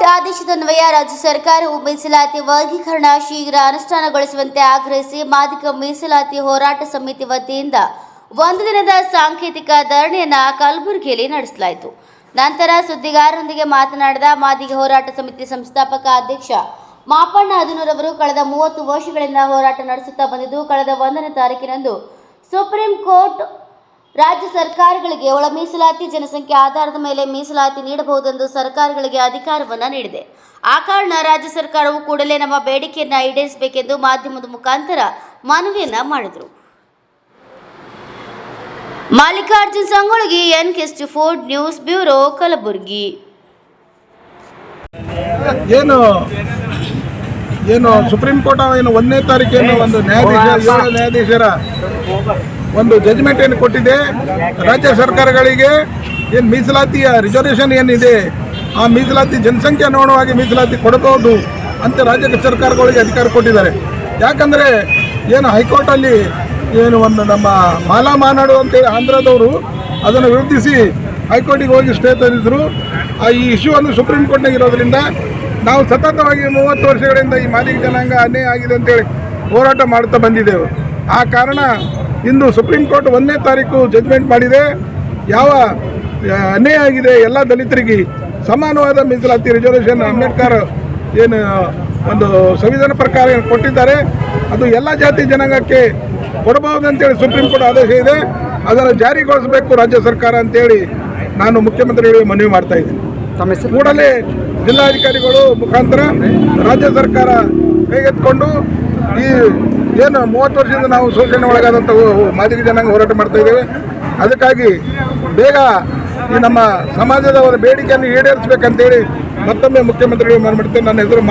Court ಆದೇಶದನ್ವಯ ರಾಜ್ಯ ಸರ್ಕಾರವು ಮೀಸಲಾತಿ ವರ್ಗೀಕರಣ ಶೀಘ್ರ ಅನುಷ್ಠಾನಗೊಳಿಸುವಂತೆ ಆಗ್ರಹಿಸಿ ಮಾದಿಗ ಮೀಸಲಾತಿ ಹೋರಾಟ ಸಮಿತಿ ವತಿಯಿಂದ ಒಂದು ದಿನದ ಸಾಂಕೇತಿಕ ಧರಣಿಯನ್ನು ಕಲಬುರಗಿಯಲ್ಲಿ ನಡೆಸಲಾಯಿತು. ನಂತರ ಸುದ್ದಿಗಾರರೊಂದಿಗೆ ಮಾತನಾಡಿದ ಮಾದಿಗ ಹೋರಾಟ ಸಮಿತಿ ಸಂಸ್ಥಾಪಕ ಅಧ್ಯಕ್ಷ ಮಾಪಣ್ಣ ಹದಿನೂರವರು ಕಳೆದ ಮೂವತ್ತು ವರ್ಷಗಳಿಂದ ಹೋರಾಟ ನಡೆಸುತ್ತಾ ಬಂದಿದ್ದು, ಕಳೆದ ಒಂದನೇ ತಾರೀಕಿನಂದು ಸುಪ್ರೀಂ ಕೋರ್ಟ್ ರಾಜ್ಯ ಸರ್ಕಾರಗಳಿಗೆ ಒಳ ಮೀಸಲಾತಿ ಜನಸಂಖ್ಯೆ ಆಧಾರದ ಮೇಲೆ ಮೀಸಲಾತಿ ನೀಡಬಹುದೆಂದು ಸರ್ಕಾರಗಳಿಗೆ ಅಧಿಕಾರವನ್ನ ನೀಡಿದೆ. ಆ ಕಾರಣ ರಾಜ್ಯ ಸರ್ಕಾರವು ಕೂಡಲೇ ನಮ್ಮ ಬೇಡಿಕೆಯನ್ನ ಈಡೇರಿಸಬೇಕೆಂದು ಮಾಧ್ಯಮದ ಮುಖಾಂತರ ಮನವಿಯನ್ನ ಮಾಡಿದರು. ಮಲ್ಲಿಕಾರ್ಜುನ್ ಸಂಗೊಳಗಿ ಎನ್ ಕೆಸ್ಟಿ ಫೋರ್ಡ್ ನ್ಯೂಸ್ ಬ್ಯೂರೋ, ಕಲಬುರಗಿ. ಏನು ಏನು ಸುಪ್ರೀಂ ಕೋರ್ಟ್ ಏನು ಒಂದನೇ ತಾರೀಕೇನು ಒಂದು ನ್ಯಾಯಾಧೀಶ ನ್ಯಾಯಾಧೀಶರ? ಒಂದು ಜಜ್ಮೆಂಟ್ ಏನು ಕೊಟ್ಟಿದೆ? ರಾಜ್ಯ ಸರ್ಕಾರಗಳಿಗೆ ಏನು ಮೀಸಲಾತಿಯ ರಿಸರ್ವೇಷನ್ ಏನಿದೆ? ಆ ಮೀಸಲಾತಿ ಜನಸಂಖ್ಯೆ ಅನುಗುಣವಾಗಿ ಮೀಸಲಾತಿ ಕೊಡಬಹುದು ಅಂತ ರಾಜ್ಯ ಸರ್ಕಾರಗಳಿಗೆ ಅಧಿಕಾರ ಕೊಟ್ಟಿದ್ದಾರೆ. ಯಾಕಂದರೆ ಏನು ಹೈಕೋರ್ಟಲ್ಲಿ ಏನು ಒಂದು ನಮ್ಮ ಮಾಲಾ ಮಾನಾಡು ಅಂತೇಳಿ ಆಂಧ್ರದವರು ಅದನ್ನು ವಿರೋಧಿಸಿ ಹೈಕೋರ್ಟಿಗೆ ಹೋಗಿ ಸ್ಟೇ ತಂದಿದ್ದರು ಆ ಈ ಇಶ್ಯೂ ಅನ್ನು ಸುಪ್ರೀಂ ಕೋರ್ಟ್ನಾಗ ಇರೋದ್ರಿಂದ ನಾವು ಸತತವಾಗಿ ಮೂವತ್ತು ವರ್ಷಗಳಿಂದ ಈ ಮಾದಿಗ ಜನಾಂಗ ಅನ್ಯಾಯ ಆಗಿದೆ ಅಂತೇಳಿ ಹೋರಾಟ ಮಾಡ್ತಾ ಬಂದಿದ್ದೆವು. ಆ ಕಾರಣ ಇಂದು ಸುಪ್ರೀಂ ಕೋರ್ಟ್ ಒಂದನೇ ತಾರೀಕು ಜಜ್ಮೆಂಟ್ ಮಾಡಿದೆ. ಯಾವ ಅನ್ಯಾಯ ಆಗಿದೆ ಎಲ್ಲ ದಲಿತರಿಗೆ ಸಮಾನವಾದ ಮೀಸಲಾತಿ ರಿಸರ್ವೇಷನ್ ಅಂಬೇಡ್ಕರ್ ಏನು ಒಂದು ಸಂವಿಧಾನ ಪ್ರಕಾರ ಏನು ಕೊಟ್ಟಿದ್ದಾರೆ. ಅದು ಎಲ್ಲ ಜಾತಿ ಜನಾಂಗಕ್ಕೆ ಕೊಡಬಹುದು ಅಂತೇಳಿ ಸುಪ್ರೀಂ ಕೋರ್ಟ್ ಆದೇಶ ಇದೆ. ಅದನ್ನು ಜಾರಿಗೊಳಿಸಬೇಕು ರಾಜ್ಯ ಸರ್ಕಾರ ಅಂತೇಳಿ ನಾನು ಮುಖ್ಯಮಂತ್ರಿಗಳಿಗೆ ಮನವಿ ಮಾಡ್ತಾ ಇದ್ದೀನಿ. ಕೂಡಲೇ ಜಿಲ್ಲಾಧಿಕಾರಿಗಳು ಮುಖಾಂತರ ರಾಜ್ಯ ಸರ್ಕಾರ ಕೈಗೆತ್ಕೊಂಡು ಈ ಏನು, ಮೂವತ್ತು ವರ್ಷದಿಂದ ನಾವು ಶೋಷಣೆ ಒಳಗಾದಂಥ ಮಾದರಿ ಜನಾಂಗ ಹೋರಾಟ ಮಾಡ್ತಾ ಇದ್ದೇವೆ. ಅದಕ್ಕಾಗಿ ಬೇಗ ಈ ನಮ್ಮ ಸಮಾಜದ ಬೇಡಿಕೆಯನ್ನು ಈಡೇರಿಸಬೇಕಂತೇಳಿ ಮತ್ತೊಮ್ಮೆ ಮುಖ್ಯಮಂತ್ರಿಗಳು ಮಾಡ್ತೇನೆ ನನ್ನ ಹೆಸರು